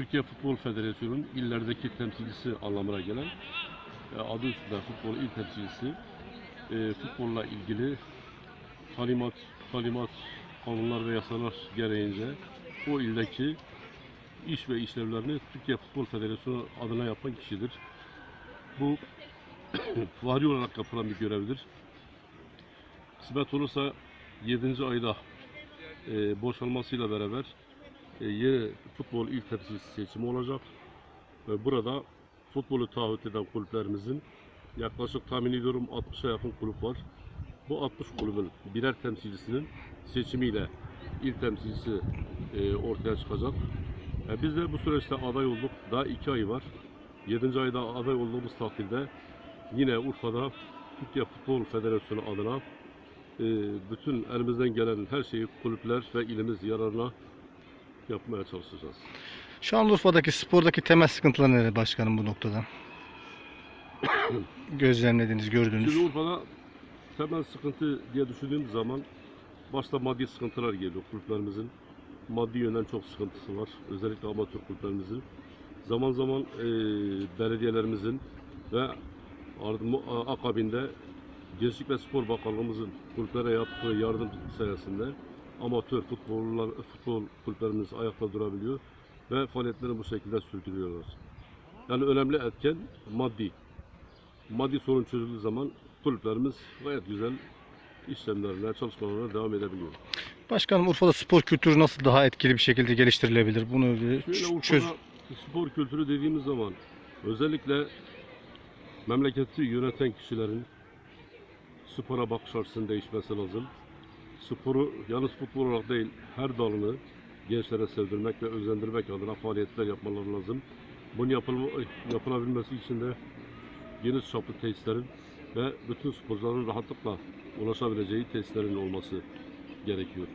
Türkiye Futbol Federasyonu'nun illerdeki temsilcisi anlamına gelen e, adı üstünde futbol il temsilcisi e, futbolla ilgili talimat, talimat, kanunlar ve yasalar gereğince o ildeki iş ve işlevlerini Türkiye Futbol Federasyonu adına yapan kişidir. Bu vari olarak yapılan bir görevdir. Kısmet olursa 7. ayda e, boşalmasıyla beraber yeni futbol il temsilcisi seçimi olacak. Burada futbolu taahhüt eden kulüplerimizin yaklaşık tahmin ediyorum 60'a yakın kulüp var. Bu 60 kulübün birer temsilcisinin seçimiyle il temsilcisi e, ortaya çıkacak. E, biz de bu süreçte aday olduk. Daha 2 ay var. 7. ayda aday olduğumuz takdirde yine Urfa'da Türkiye Futbol Federasyonu adına e, bütün elimizden gelen her şeyi kulüpler ve ilimiz yararına yapmaya çalışacağız. Şanlıurfa'daki spordaki temel sıkıntılar neler başkanım bu noktada? Gözlemlediğiniz, gördüğünüz. Şimdi Urfa'da temel sıkıntı diye düşündüğüm zaman başta maddi sıkıntılar geliyor kulüplerimizin. Maddi yönden çok sıkıntısı var. Özellikle amatör kulüplerimizin. Zaman zaman e, belediyelerimizin ve akabinde Gençlik ve Spor Bakanlığımızın kulüplere yaptığı yardım sayesinde amatör futbollar, futbol kulüplerimiz ayakta durabiliyor ve faaliyetlerini bu şekilde sürdürüyorlar. Yani önemli etken maddi. Maddi sorun çözüldüğü zaman kulüplerimiz gayet güzel işlemlerine, çalışmalarına devam edebiliyor. Başkanım Urfa'da spor kültürü nasıl daha etkili bir şekilde geliştirilebilir? Bunu Şöyle çöz. spor kültürü dediğimiz zaman özellikle memleketi yöneten kişilerin spora bakış açısının değişmesi lazım. Sporu yalnız futbol olarak değil her dalını gençlere sevdirmek ve özendirmek adına faaliyetler yapmaları lazım. Bunun yapılma, yapılabilmesi için de geniş çaplı tesislerin ve bütün sporcuların rahatlıkla ulaşabileceği tesislerin olması gerekiyor.